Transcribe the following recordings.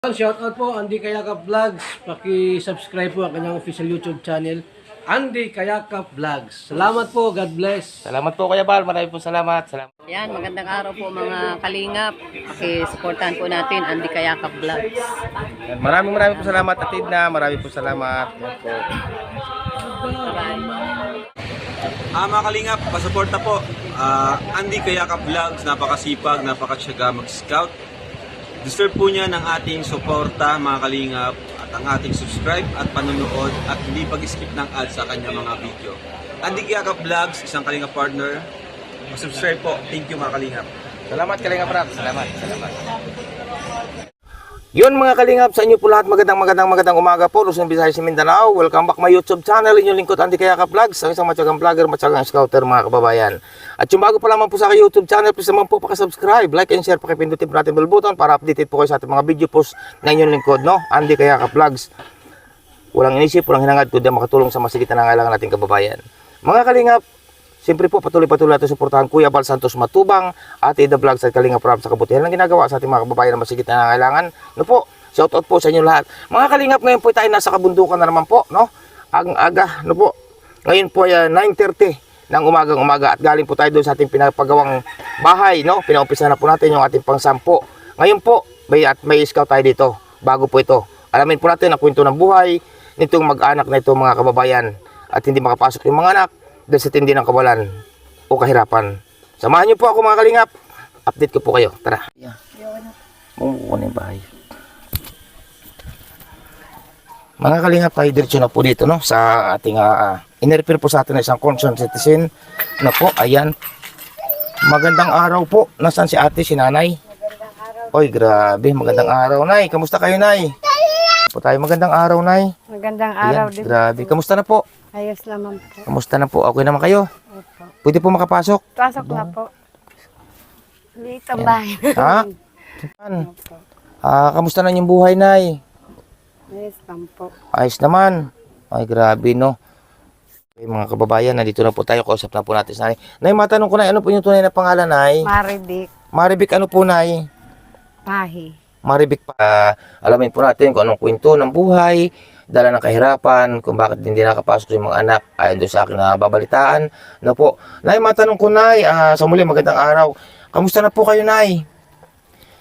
Shoutout po, Andy Kayakap Vlogs. Paki-subscribe po ang kanyang official YouTube channel, Andy Kayakap Vlogs. Salamat po, God bless. Salamat po Kuya Bal, marami po salamat. Salamat. Yan, magandang araw po mga kalingap. Pakisuportahan po natin Andy Kayakap Vlogs. Maraming maraming po salamat Atid na, maraming po salamat. Yan po. Ah, mga kalingap, pasuporta po. Ah, Andy Kayaka Vlogs, napakasipag, napakasyaga mag-scout. Deserve po niya ng ating suporta, mga kalingap, at ang ating subscribe at panonood at hindi pag-skip ng ads sa kanya mga video. Andy Kayaka Vlogs, isang kalingap partner. Subscribe po. Thank you mga kalingap. Salamat Kalinga Prab. Salamat. Salamat. Yun mga kalingap, sa inyo po lahat magandang magandang magandang umaga po. Luzon, Visayas, Mindanao. Welcome back my YouTube channel. Inyong lingkod Andy Kayaka Vlogs. Ang isang matyagang vlogger, matyagang scouter mga kababayan. At yung bago pa lamang po sa YouTube channel, please naman po pakisubscribe, like and share, pakipindutin po natin bell button para updated po kayo sa ating mga video post na inyong lingkod, no? Andy Kayaka Vlogs. Walang inisip, walang hinangad, kundi makatulong sa masigit na nangailangan nating kababayan. Mga kalingap, Siyempre po, patuloy-patuloy natin suportahan Kuya Bal Santos Matubang at Ida Vlogs at Kalinga Prab sa kabutihan ng ginagawa sa ating mga kababayan na masigit na nangailangan. No po, shoutout po sa inyo lahat. Mga kalingap, ngayon po tayo nasa kabundukan na naman po, no? Ang aga, no po. Ngayon po ay ah, 9.30 ng umagang umaga at galing po tayo doon sa ating pinapagawang bahay, no? Pinaumpisa na po natin yung ating pangsampo. Ngayon po, may, at may scout tayo dito, bago po ito. Alamin po natin ang kwento ng buhay nitong mag-anak na ito mga kababayan at hindi makapasok yung mga anak dahil sa tindi ng kawalan o kahirapan. Samahan niyo po ako mga kalingap. Update ko po kayo. Tara. Yeah. Mumukuha na yung bahay. Mga kalingap tayo diretso na po dito no sa ating uh, in-refer po sa atin na isang concerned citizen na po ayan magandang araw po nasaan si ate si nanay Oy grabe magandang araw nay kamusta kayo nay po tayo magandang araw nay Magandang araw Ayan, din. grabe kamusta na po Ayos naman po. kamusta na po okay naman kayo Opo. pwede po makapasok Pasok na po. Dito ang bahay. Ha? Yan. Ah, kamusta na yung buhay, Nay? Ayos lang po. Ayos naman. Ay, grabe, no? Okay, mga kababayan, nandito na po tayo. Kausap na po natin sa Nay. Nay, matanong ko, Nay, ano po yung tunay na pangalan, Nay? Maridik. Maribik, ano po, Nay? Pahi. Maribik pa. Ah, alamin po natin kung anong kwento ng buhay, dala ng kahirapan, kung bakit hindi nakapasok yung mga anak, ayon doon sa akin na babalitaan. No po. Nay, matanong ko, Nay, ah, sa muli, magandang araw. Kamusta na po kayo, Nay?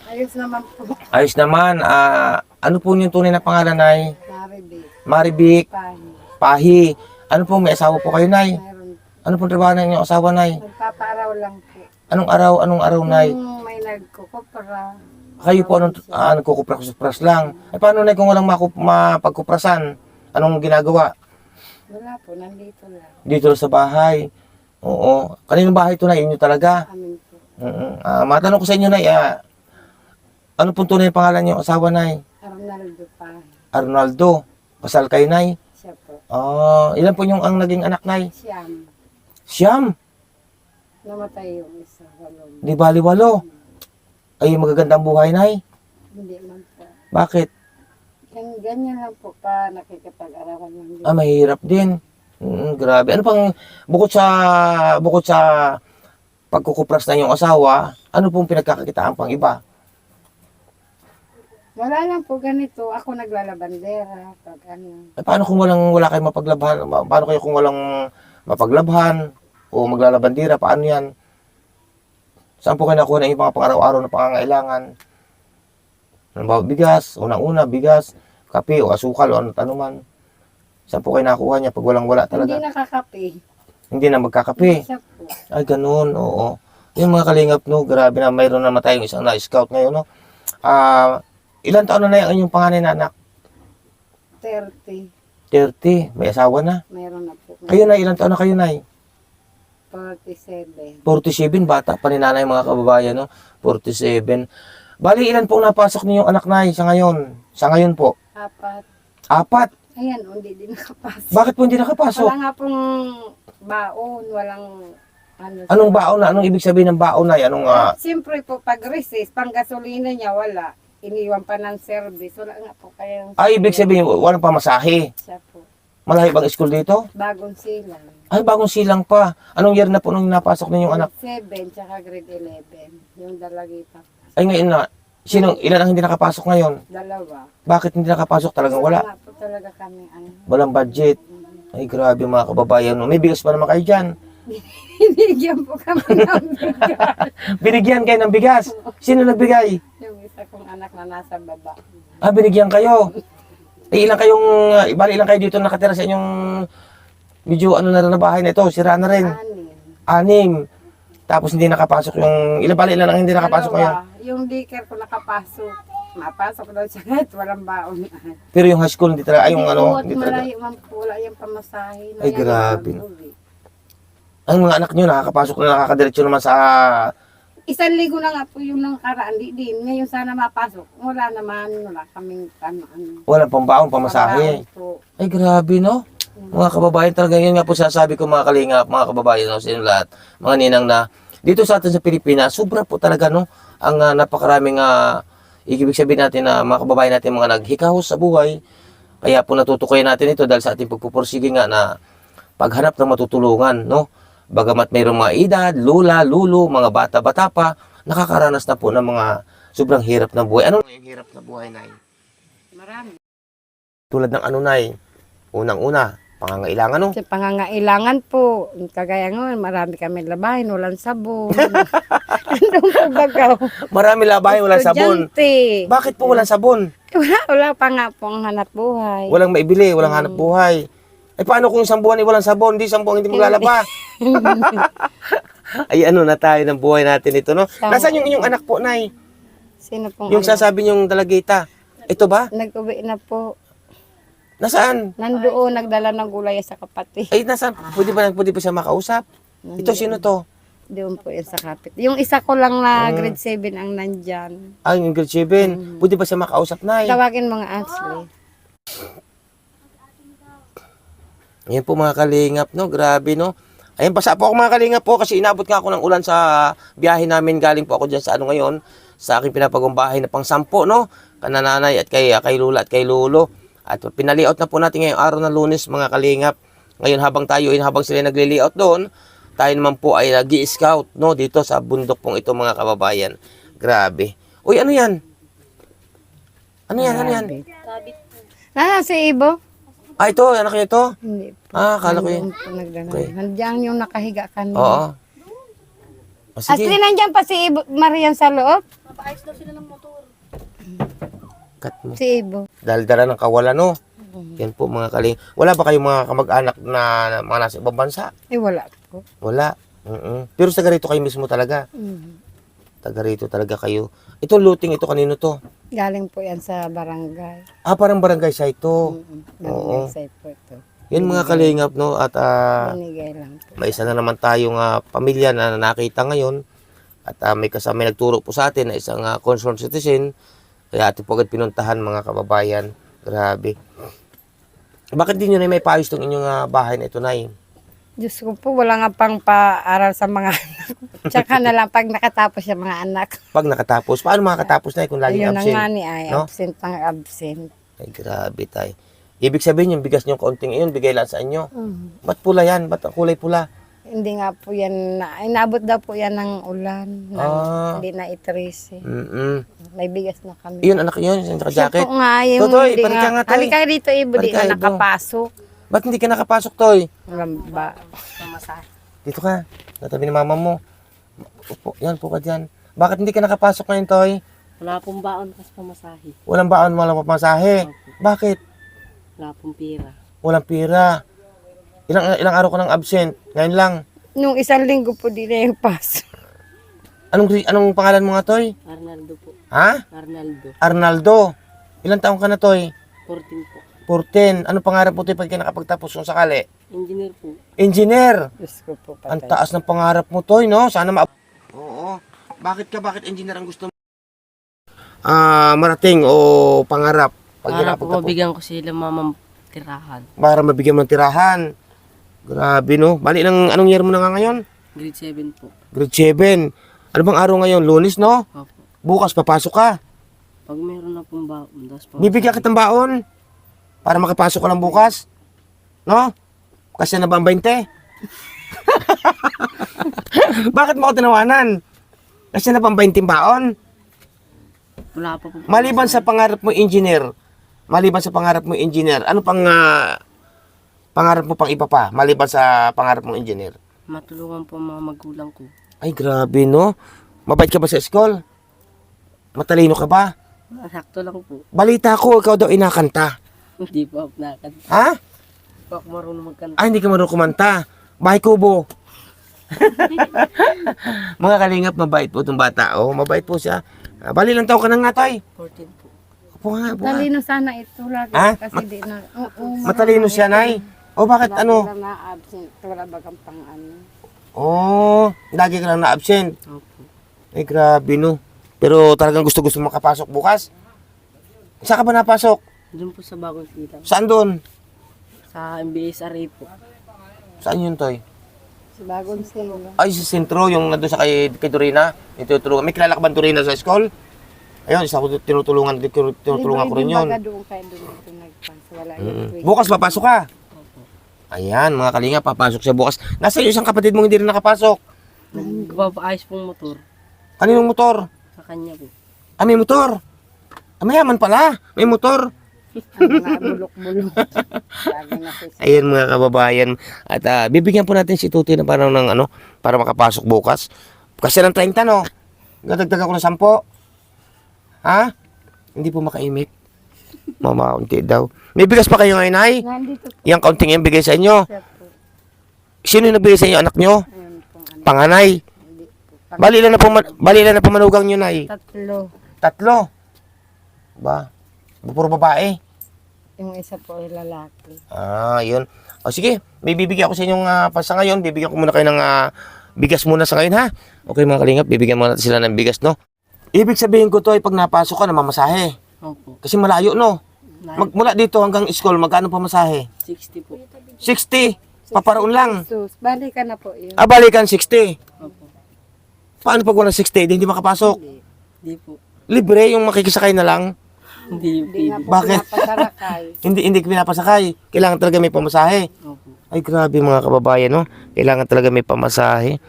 Ayos naman po. Ayos naman. Ah, ano po yung tunay na pangalan, Nay? Maridik. Maribik Pahi. Pahi. Ano po, may asawa po kayo, Nay? Mayroon. Ano po trabaho ng inyong asawa, Nay? Nagpapaaraw lang po. Anong araw, anong araw, Nay? Kung may nagkukupra, Kayo po, anong, ah, nagkukupras-kupras lang. Eh, paano, Nay, kung walang makup, mapagkuprasan? Anong ginagawa? wala po. Nandito lang. Dito sa bahay. Oo. Kaninong bahay ito, Nay? Inyo talaga? Amin po. Mm ah, matanong ko sa inyo, Nay, ah, ano po tunay na pangalan niyo asawa, Nay? Arnaldo Pahi. Arnaldo. Kasal kayo, Nay? Siya po. Ah, ilan po yung ang naging anak, Nay? Siyam. Siyam. Namatay yung isa. Walong. Di bali walo. Ay, magagandang buhay, Nay. Hindi man po. Bakit? Yan, ganyan lang po pa nakikipag-arawan din. Ah, mahirap din. Mm, grabe. Ano pang bukod sa bukod sa pagkukupras na yung asawa, ano pong pinagkakakitaan pang iba? Wala lang po ganito. Ako naglalabandera. Pag ano. Eh, paano kung walang wala kayong mapaglabhan? Ma- Paano kayo kung walang mapaglabhan o maglalabandira? Paano 'yan? Saan po kayo nakuha ng mga pang-araw-araw na pangangailangan? Halimbawa, bigas, unang-una, bigas, kape o asukal o ano tanuman. Saan po kayo nakuha niya pag walang wala Hindi talaga? nakakape. Hindi na magkakape. Ay, ganun, oo. Yung mga kalingap, no, grabe na mayroon naman tayong isang na-scout ngayon, no. Ah, ilan taon na na yung inyong panganay na anak? 30. 30. May asawa na. Mayroon na po. Kayo na, ilan taon na kayo na 47. 47, bata pa ni nanay mga kababayan, no? 47. Bali, ilan pong napasok niyong anak na sa ngayon? Sa ngayon po? Apat. Apat. Ayan, hindi din nakapasok. Bakit po hindi nakapasok? Wala nga pong baon. Walang ano. Anong baon na? Anong ibig sabihin ng baon na? Anong, ah, Siyempre po, pag recess, pang gasolina niya, wala. Iniwan pa ng service. Wala nga po kayang... ay, ibig sabihin, walang pamasahe. Siya po. Malayo bang school dito? Bagong silang. Ay, bagong silang pa. Anong year na po nung napasok ninyong anak? Grade 7, tsaka grade 11. Yung dalagita. Ay, ngayon na, Sino, ilan ang hindi nakapasok ngayon? Dalawa. Bakit hindi nakapasok? Talagang wala. Wala po talaga kami ano. Walang budget. Ay, grabe mga kababayan. no. May bigas pa naman kayo dyan. Binigyan po kami ng bigas. Binigyan kayo ng bigas. Sino nagbigay? Yung isa kong anak na nasa baba. Ah, binigyan kayo. Eh, ilan kayong, uh, bali ilan kayo dito nakatira sa inyong medyo ano na rin na bahay na ito, sira na rin. Anim. Tapos hindi nakapasok yung, ilan bali ilan ang hindi nakapasok ngayon. Dalawa. Yung daycare ko nakapasok. Mapasok daw siya kahit walang baon. Pero yung high school hindi talaga, ay yung ano, hindi talaga. malayo wala yung pamasahe. Ay, grabe. uwi. Ang mga anak nyo nakakapasok na nakakadiretso naman sa, Isang ligo na nga po yung nakaraan, di din. Ngayon sana mapasok. Wala naman, wala kaming ano. ano walang pambaon, pamasahe. trabaho po. Ay, grabe, no? Mga kababayan talaga, yun nga po sasabi ko mga kalingap, mga kababayan, no, sa inyo lahat, mga ninang na, dito sa atin sa Pilipinas, sobra po talaga, no, ang ah, napakaraming, uh, ibig sabihin natin na mga kababayan natin mga naghikahos sa buhay, kaya po natutukoy natin ito dahil sa ating pagpupursige nga na paghanap ng matutulungan, no? Bagamat mayroong mga edad, lula, lulo, mga bata-bata pa, nakakaranas na po ng mga sobrang hirap ng buhay. Ano yung hirap na buhay, Nay? Marami. Tulad ng ano, Nay? Unang-una, pangangailangan, no? Sa pangangailangan po, kagaya ngayon, marami kami labahin, walang sabon. Andong po bagaw. Marami labahin, walang sabon. Estudyante. Bakit po walang sabon? Wala, wala pa nga po ang hanap buhay. Walang maibili, walang hanap buhay. Eh paano kung isang buwan ay walang sabon, di isang buwan hindi maglalaba? ay ano na tayo ng buhay natin ito, no? Nasaan yung inyong anak po, Nay? Sino pong Yung ano? sasabi niyong dalagita. Ito ba? Nag-uwi na po. Nasaan? Nandoon, nagdala ng gulay sa kapatid. Ay, nasaan? Pwede ba, pwede ba siya makausap? Ito, sino to? Doon po yun sa kapit. Yung isa ko lang na grade 7 ang nandyan. Ah, yung grade 7. Pwede ba siya makausap, Nay? Tawagin mga Ashley. Ayan po mga kalingap, no? Grabe, no? Ayan, basa po ako mga kalingap po kasi inabot nga ako ng ulan sa biyahe namin. Galing po ako dyan sa ano ngayon, sa aking pinapagumbahay na pang sampo, no? Kanananay at kay, kay Lula at kay Lolo. At pinaliot na po natin ngayong araw ng lunes, mga kalingap. Ngayon habang tayo, habang sila nagli-layout doon, tayo naman po ay nag scout no? Dito sa bundok pong ito, mga kababayan. Grabe. Uy, ano yan? Ano yan? Ano yan? Ah, si Ibo? Ah, ito, anak niyo ito? Hindi po. Ah, akala ko yun. Okay. Nandiyan yung nakahiga kanina. Oo. O, sige. Ashley, nandiyan pa si Ibo, Marian sa loob? Cut mo. Si Ibo. Dahil dala ng kawalan, no? Yan po mga kaling. Wala ba kayong mga kamag-anak na na mga nasa ibang bansa? Eh, wala po. Wala. mm Pero sa rito kayo mismo talaga. Mhm. Taga rito talaga kayo. Ito looting, ito kanino to? Galing po yan sa barangay. Ah, parang barangay sa ito. Mhm. Oo. Barangay sa po ito. Yan mga kalingap, no? At ah, Binigay lang po. may isa na naman tayong ah, pamilya na nakita ngayon. At ah, may kasama may nagturo po sa atin na isang ah, concerned citizen. Kaya atin po agad pinuntahan mga kababayan. Grabe. Bakit di nyo na may paayos tong inyong ah, bahay na ito, Nay? Diyos ko po, wala nga pang paaral sa mga anak. Tsaka na lang pag nakatapos yung mga anak. Pag nakatapos, paano makakatapos na kung laging Ayun na absent? nga ni ay, no? absent ang absent. Ay, grabe tayo. Ibig sabihin yung bigas nyo kaunting iyon, bigay lang sa inyo. Mhm. Ba't pula yan? Ba't kulay pula? Hindi nga po yan, na, inabot daw po yan ng ulan. Ng, Ah. Hindi na itrese. Mm-mm. May bigas na kami. Iyon, anak yun, yung naka-jacket. Siya po nga, yung Totoy, hindi balik ka nga, Toy. Halika dito, Ibo, di Balik ka, na Ibo. nakapasok. Ba't hindi ka nakapasok, Toy? Walang ba? Pamasahe. Dito ka. Natabi ni mama mo. Upo, yan, po ka dyan. Bakit hindi ka nakapasok ngayon, Toy? Wala pong baon kasi pamasahe. Walang baon, walang pamasahe. Bakit? Wala pong pira. Walang pira. Ilang ilang araw ka nang absent? Ngayon lang. Nung isang linggo po, di na yung pasok. Anong anong pangalan mo nga, Toy? Arnaldo po. Ha? Arnaldo. Arnaldo. Ilang taong ka na, Toy? 14 po. 14. Ano pangarap mo, Toy, pag ka nakapagtapos kung sakali? Engineer po. Engineer. Diyos ko po, Ang patay. taas ng pangarap mo, Toy, no? Sana ma... Oo. Bakit ka? Bakit engineer ang gusto mo? Ah, marating o pangarap? Pag Para po nakapagtapos? mabigyan ko sila mamang tirahan. Para mabigyan mo ng tirahan. Grabe, no? Bali, ng, anong year mo na nga ngayon? Grade 7 po. Grade 7. Ano bang araw ngayon? Lunes, no? Opo. Bukas, papasok ka. Pag meron na pong baon, das pa. Bibigyan kitang baon. Para makapasok ka lang bukas. No? Kasi na ba ang 20? Bakit mo ako tinawanan? Kasi na ba ang 20 baon? Wala pa po. Maliban sa pangarap mo engineer, maliban sa pangarap mo engineer, ano pang ah, pangarap mo pang iba pa maliban sa pangarap mo engineer? Matulungan po ang mga magulang ko. Ay grabe no. Mabait ka ba sa school? Matalino ka ba? Sakto lang po. Balita ko ikaw daw inakanta. Hindi po ako nakakanta. Ha? Hindi po ako marunong magkanta. Ay hindi ka marunong kumanta. Bahay kubo. Mga kalingap, mabait po itong bata. Oh, mabait po siya. Ah, bali lang taon ka na nga, Toy. 14 po. Upo nga, upo nga. Talino sana ito lagi Ha? kasi di na. Oo, Matalino siya, Nay. O bakit ano? Lagi lang na absent. Wala bagang pang ano. Oh, lagi ka lang na-absent. Opo. Ay, grabe no. Pero talagang gusto-gusto makapasok bukas. Saan ka ba napasok? Doon po sa bagong silang. Saan doon? Sa MBS Array po. Saan yun, Toy? Sa bagong silo. Ay, sa sentro, yung nandun sa kay, kay Dorina. Yung tinutulungan. May kilala ka ba Dorina sa school? Ayun, isa ko tinutulungan, tinutulungan ko rin yun. Baga doon kayo doon ito nagpans. Wala Mm. yun. Bukas papasok ka. Ayan, mga kalinga, papasok siya bukas. Nasa iyo isang kapatid mong hindi rin nakapasok. Nagpapaayos pong motor. Kaninong motor? Sa kanya po. Ah, may motor. Ah, mayaman pala. May motor. Bulok-bulok. Ayan mga kababayan. At ah, bibigyan po natin si Tutoy na parang ng ano, para makapasok bukas. Kasi ng 30 no. Nadagdag ako ng 10. Ha? Hindi po makaimik. Mama, unti daw. May bigas pa kayo ngayon, ay? Nandito Yang kaunting yung bigay sa inyo. po. Sino yung nagbigay sa inyo, anak nyo? Ayun pong ano. Panganay. Hindi po. Bali lang na, puma- bali lang na nyo, nay. Tatlo. Tatlo. Ba? Puro babae. Yung isa po ay lalaki. Ah, yun. O sige, may bibigyan ako sa inyong uh, sa ngayon. Bibigyan ko muna kayo ng ah, bigas muna sa ngayon, ha? Okay mga kalingap, bibigyan muna natin sila ng bigas, no? Ibig sabihin ko to ay pag napasok ka, namamasahe. Opo. Kasi malayo, no? Mag, mula dito hanggang school, magkano pamasahe? 60 po. 60. Paparoon lang. Sus, balik ka na po yun. Ah, balikan 60. Opo. Paano pag walang 60? Di, hindi makapasok. Hindi po. Libre, yung makikisakay na lang. Hindi Hindi nga po Bakit? Hindi, hindi pinapasakay. Kailangan talaga may pamasahe. Opo. Ay, grabe mga kababayan, no? Kailangan talaga may pamasahe.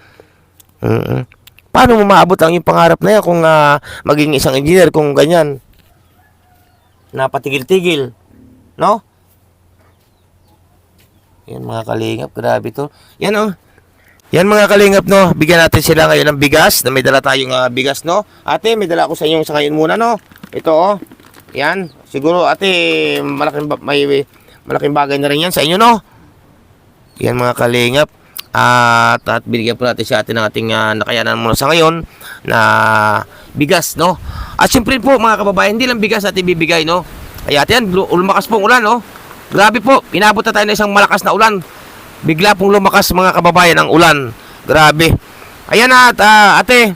mm Paano mo maabot ang iyong pangarap na yan kung ah, maging isang engineer kung ganyan? Napatigil-tigil. No? Yan mga kalingap, grabe to. Yan oh. Yan mga kalingap no, bigyan natin sila ngayon ng bigas, na may dala tayong ah, bigas no. Ate, may dala ako sa inyo sa ngayon muna no. Ito oh. Yan, siguro ate, malaking may malaking bagay na rin yan sa inyo no. Yan mga kalingap. At, at binigyan po natin si ate ng ating ah, nakayanan muna sa ngayon na bigas, no? At syempre po mga kababayan, hindi lang bigas natin bibigay, no? Ay ate yan, lu- lumakas po ang ulan, no? Grabe po, inabot na tayo ng isang malakas na ulan. Bigla pong lumakas mga kababayan ang ulan. Grabe. Ayan at, ah, ate,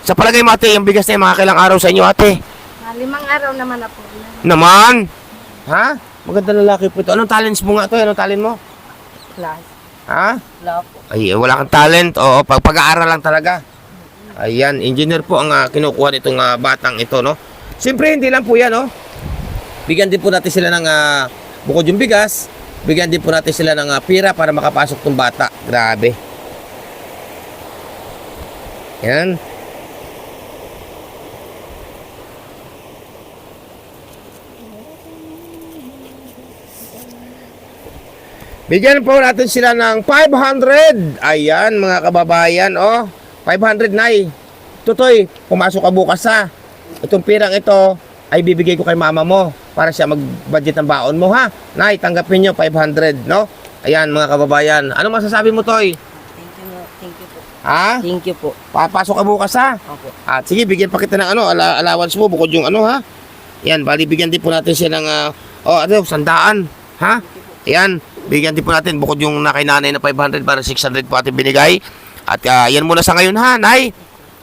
sa palagay mo ate, yung bigas na yung mga kailang araw sa inyo ate. Ah, limang araw naman na po. Naman! Ha? Maganda lalaki po ito. Anong talents mo nga to? Anong talent mo? Class. Ha? Wala po. Ay, wala kang talent. Oo, pag pag-aaral lang talaga. Ayan, engineer po ang ah, kinukuha nitong ah, batang ito, no? Siyempre, hindi lang po yan, no? Bigyan din po natin sila ng, ah, bukod yung bigas, bigyan din po natin sila ng ah, pira para makapasok tong bata. Grabe. Yan. Bigyan po natin sila ng 500. Ayan, mga kababayan, oh. 500 nay. Tutoy, pumasok ka bukas ha. Itong pirang ito ay bibigay ko kay mama mo para siya mag-budget ng baon mo ha. Nay, tanggapin nyo 500, no? Ayan, mga kababayan. Ano masasabi mo, Toy? Thank you, thank you po. Ha? Thank you po. Papasok ka bukas ha. Opo. At sige, bigyan pa kita ng ano, ala allowance mo bukod yung ano ha. Yan, bali bigyan din po natin siya ng ah, oh, ano, sandaan. Ha? Yan, bigyan din po natin bukod yung na kay nanay na 500 para 600 po ating binigay. At ah, yan muna sa ngayon ha, Nay.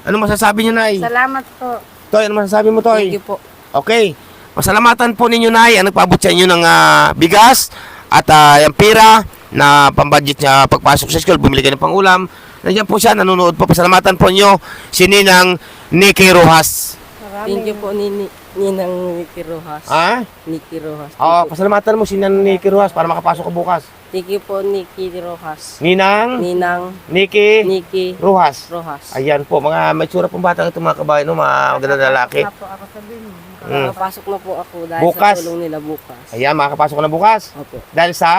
Ano masasabi niyo, Nay? Salamat po. Toy, ano masasabi mo, Toy? Thank you po. Okay. Masalamatan po ninyo, Nay, ang nagpaabot sa inyo ng ah, bigas at uh, yung pira na pambudget niya pagpasok sa school, bumili kayo ng pangulam. Nandiyan po siya, nanonood po. Pasalamatan po niyo si Ninang Nikki Rojas. Thank you po, Nini. Ninang Nicky Rojas. Ha? Nicky Rojas. Oo, pasalamatan mo si Ninang Nicky Rojas para makapasok ka bukas. Thank you po, Nicky Rojas. Ninang Ninang Nicky Nicky Rojas. Rojas. Ayan po, mga may tsura pong bata ito mga kabayan, no? mga magandang lalaki. Apo ako sabihin. Mm. Makapasok na po ako dahil Bukas. sa tulong nila bukas. Ayan, makakapasok ka na bukas. Opo. Dahil sa,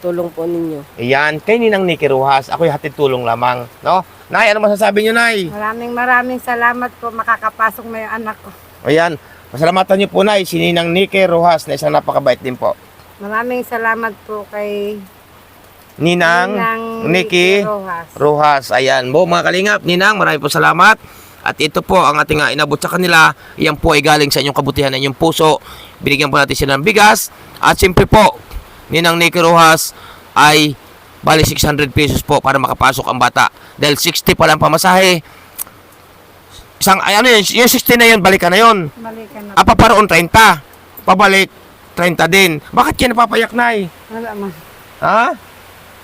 Tulong po ninyo. ayan, kay Ninang Nicky Rojas, ako'y hatid tulong lamang, no? Nay, ano masasabi niyo, Nay? Maraming maraming salamat po makakapasok mo yung anak ko. Ayan, pasalamatan niyo po, Nay, si Ninang Nicky Rojas na isang napakabait din po. Maraming salamat po kay Ninang, Ninang Nicky Rojas. Rojas. Ayan po mga kalingap. Ninang, marami po salamat. At ito po ang ating uh, inabot sa kanila. Yan po ay galing sa inyong kabutihan ng inyong puso. Binigyan po natin sila ng bigas. At siyempre po, Ninang Nicky Rojas ay bali 600 pesos po para makapasok ang bata. Dahil 60 pa lang pamasahe. Isang, ay, ano yun, yung 60 na yun, balikan na yun. Balikan na. Ah, paparoon 30. Pabalik 30 din. Bakit yan napapayak na Wala man. Ha?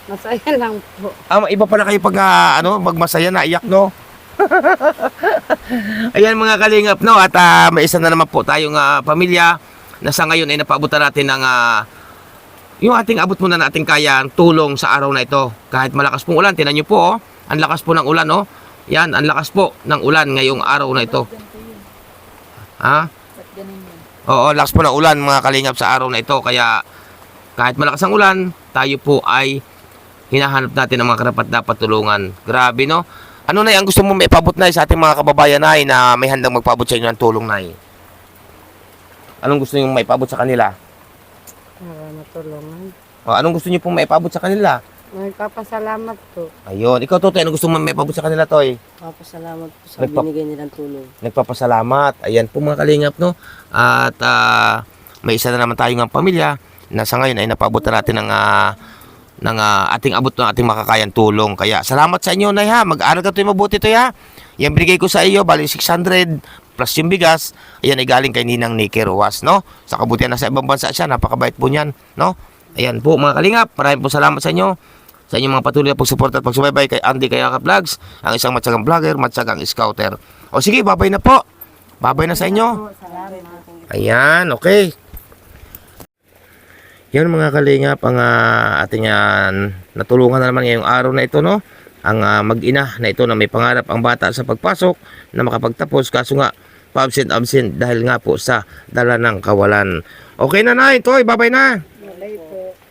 Masaya lang po. Ah, iba pala kayo pag ah, ano, magmasaya na iyak, no? Ayan mga kalingap, no? At ah, may isa na naman po tayong ah, pamilya na sa ngayon ay napaabutan natin ng ah, yung ating abot muna na ating kaya tulong sa araw na ito. Kahit malakas pong ulan, tinan nyo po, oh, ang lakas po ng ulan, no? Yan, ang lakas po ng ulan ngayong araw na ito. Ha? Oo, lakas po ng ulan mga kalingap sa araw na ito. Kaya kahit malakas ang ulan, tayo po ay hinahanap natin ang mga karapat dapat tulungan. Grabe, no? Ano na ang gusto mo may pabot na sa ating mga kababayan na na may handang magpabot sa inyo ng tulong na Anong gusto niyo may sa kanila? Para matulungan. O, anong gusto niyo pong may pabot sa kanila? Nagpapasalamat po. Ayun, ikaw Totoy, anong gusto mo may pabot sa kanila, Toy? Papasalamat po sa Nagpa- binigay nilang tulong. Nagpapasalamat. Ayan po mga kalingap, no? At ah, may isa na naman tayo ng pamilya na sa ngayon ay napabot na natin ng, ah, ng ah, ating abot ng ating makakayang tulong. Kaya salamat sa inyo, Nay, ha? Mag-aral ka tayo mabuti, Toy, ha? Yan binigay ko sa iyo, bali 600 plus yung bigas. Ayan ay galing kay Ninang Nicky Rojas, no? Sa kabutihan na sa ibang bansa siya, napakabait po niyan, no? Ayan po mga kalingap, maraming po salamat sa inyo sa inyong mga patuloy na pagsuporta at pagsubaybay kay Andy Kayaka Vlogs, ang isang matsagang vlogger, matsagang scouter. O sige, babay na po. Babay na sa inyo. Ayan, okay. Yan mga kalingap, ang ah, ating ah, natulungan na naman ngayong araw na ito, no? Ang ah, mag-ina na ito na may pangarap ang bata sa pagpasok na makapagtapos kaso nga pa-absent absent dahil nga po sa dala ng kawalan. Okay na na, ito, babay na.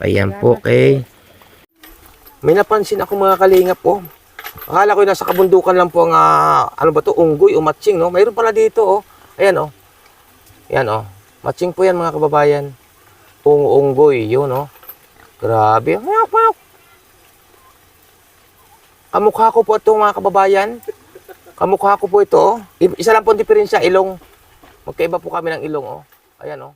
Ayan po, okay. May napansin ako mga kalingap po. Akala ko nasa kabundukan lang po ang ah, ano ba to, unggoy o matching, no? Mayroon pala dito, oh. Ayan, oh. Ayan, oh. Matching po yan mga kababayan. Ung unggoy, yun, oh. Grabe. Kamukha ko po ito mga kababayan. Kamukha ko po ito, oh. Isa lang po ang diferensya, ilong. Magkaiba po kami ng ilong, oh. Ayan, oh.